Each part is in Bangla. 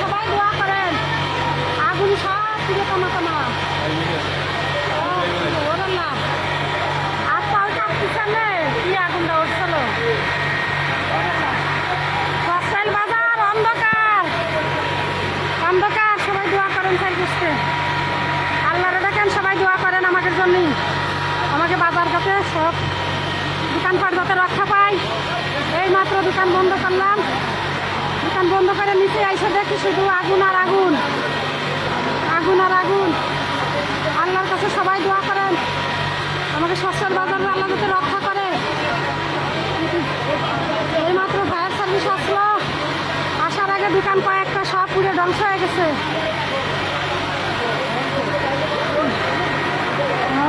সবাই দোয়া করেন আগুন সব দিকে কামা কামা আর পাল কাটতেছে না কি আগুনটা উঠছিল বাজার অন্ধকার অন্ধকার সবাই দোয়া করেন সাইকেলকে আল্লাহরে দেখেন সবাই দোয়া করেন আমাদের জন্যই আমাকে বাজার কাছে সব দোকানপাট যাতে রক্ষা পাই। এই মাত্র দোকান বন্ধ করলাম। দোকান বন্ধ করে নিচে আইসে দেখি শুধু আগুন আর আগুন। আগুন আর আগুন। আল্লাহর কাছে সবাই দোয়া করেন। আমাকে শস্যের বাজার আল্লাহ যাতে রক্ষা করে। এই মাত্র ফায়ার সার্ভিস আসলো। আসার আগে দোকান কয়েকটা সব পুরো ধ্বংস হয়ে গেছে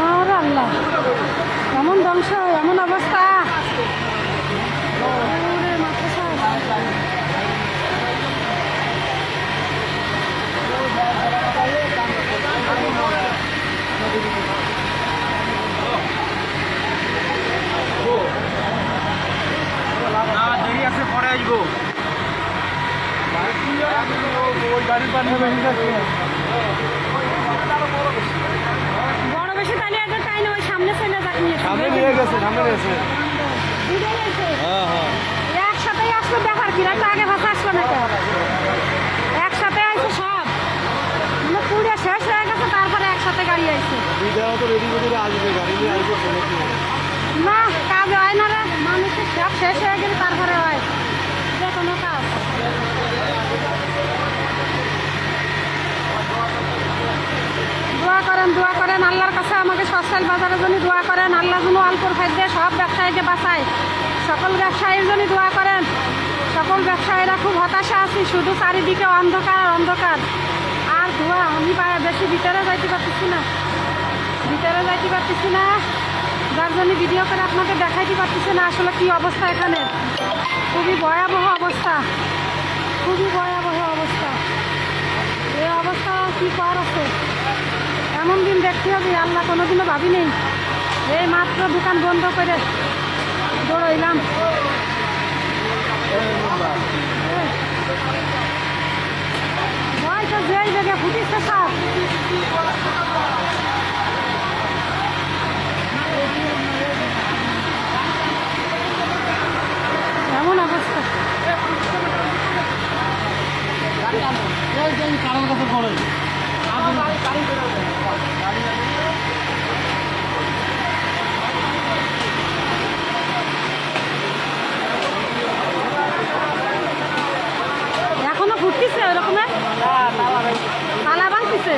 আর আল্লাহ এমন ধ্বংস এমন অবস্থা। ওই গাড়ির পানি সামনে নিয়ে গেছে সামনে গেছে। হ্যাঁ হ্যাঁ। আসলো দেখার কি? তো আগে ভাষা আসলো না একসাথে আইছে সব। মানে পুড়ে শেষ হয়ে গেছে তারপরে একসাথে গাড়ি আইছে। তো রেডি করে আসবে গাড়ি নিয়ে আসবে না কাজ হয় না রে। মানুষের সব শেষ হয়ে গেলে তারপরে হয়। যে কোনো কাজ। দোয়া করেন দোয়া করেন, আল্লাহর কাছে আমাকে সস্তাল বাজারের জন্য দোয়া করেন, আল্লাহ যেন অল্পর ফাইদে সব ব্যবসায়ীকে বাঁচায়। সকল ব্যবসায়ীর জন্য দোয়া করেন। সকল ব্যবসায়ীরা খুব হতাশা আছি, শুধু চারিদিকে অন্ধকার অন্ধকার। আর ধোয়া, আমি বেশি ভিতরে যাইতে পারতেছি না। ভিতরে যাইতে পারতেছি না। যার জন্য ভিডিও করে আপনাকে দেখাইতে পারতেছি না আসলে কি অবস্থা এখানে। খুবই ভয়াবহ অবস্থা। খুবই ভয়াবহ অবস্থা। এই অবস্থা কি কর আছে? দেখতে হবে, আল্লাহ কোনোদিনও ভাবি নেই এই মাত্র দোকান বন্ধ করে দৌড়াইলাম। ভয় তো যেই এমন অবস্থা। এখনও ঘুরতেছে ওরকমের তালা বাংতিছে